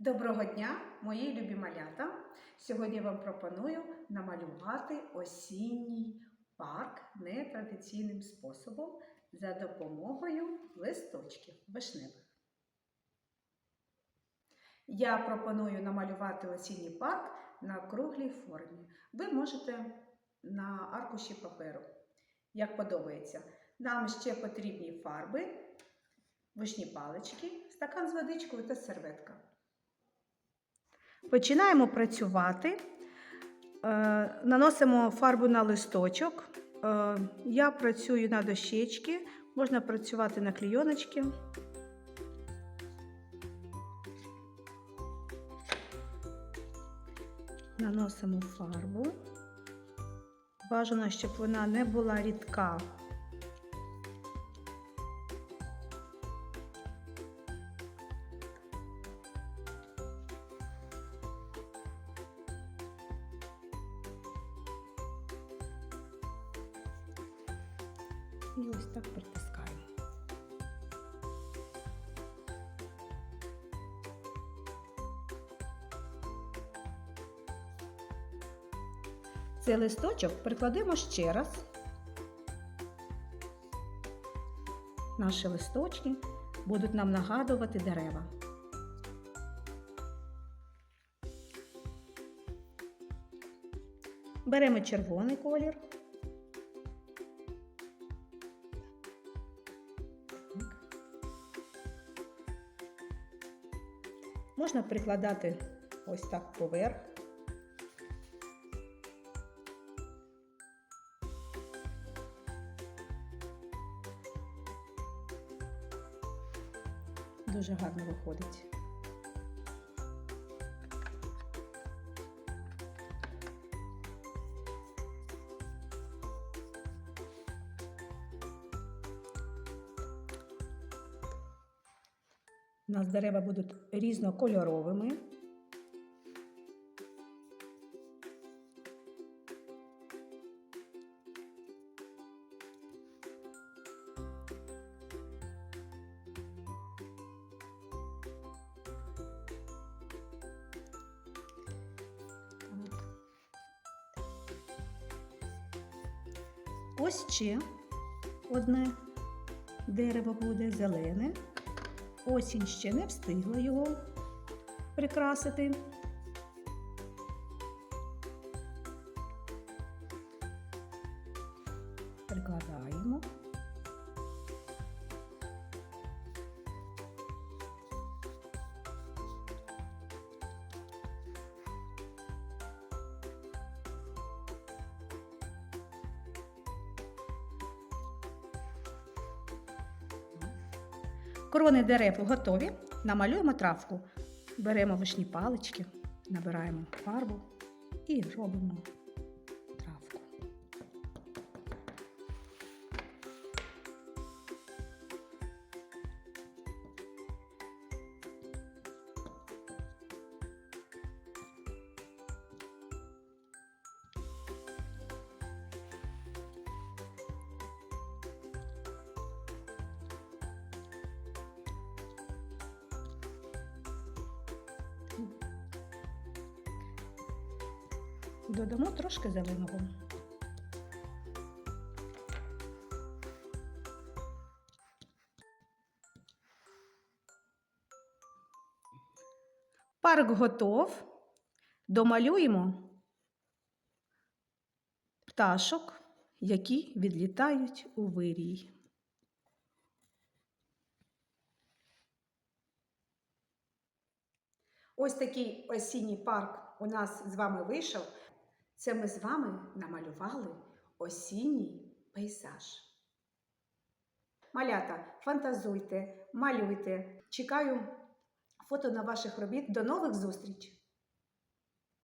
Доброго дня, мої любі малята! Сьогодні я вам пропоную намалювати осінній парк нетрадиційним способом за допомогою листочків вишневих. Я пропоную намалювати осінній парк на круглій формі. Ви можете на аркуші паперу, як подобається. Нам ще потрібні фарби, вишні палички, стакан з водичкою та серветка. Починаємо працювати. Е, Наносимо фарбу на листочок. Е, Я працюю на дощечки, можна працювати на клійоночки. Наносимо фарбу. Бажано, щоб вона не була рідка. І ось так притискаємо. Цей листочок прикладемо ще раз. Наші листочки будуть нам нагадувати дерева. Беремо червоний колір. Можна прикладати ось так поверх. Дуже гарно виходить. У нас дерева будуть різнокольоровими. Ось ще одне дерево буде зелене. Осінь ще не встигла його прикрасити. Прикладаємо. Крони дерев готові. Намалюємо травку. Беремо вишні палички, набираємо фарбу і робимо Додамо трошки зеленого. Парк готов. Домалюємо пташок, які відлітають у вирій. Ось такий осінній парк у нас з вами вийшов. Це ми з вами намалювали осінній пейзаж. Малята, фантазуйте, малюйте. Чекаю фото на ваших робіт. До нових зустріч!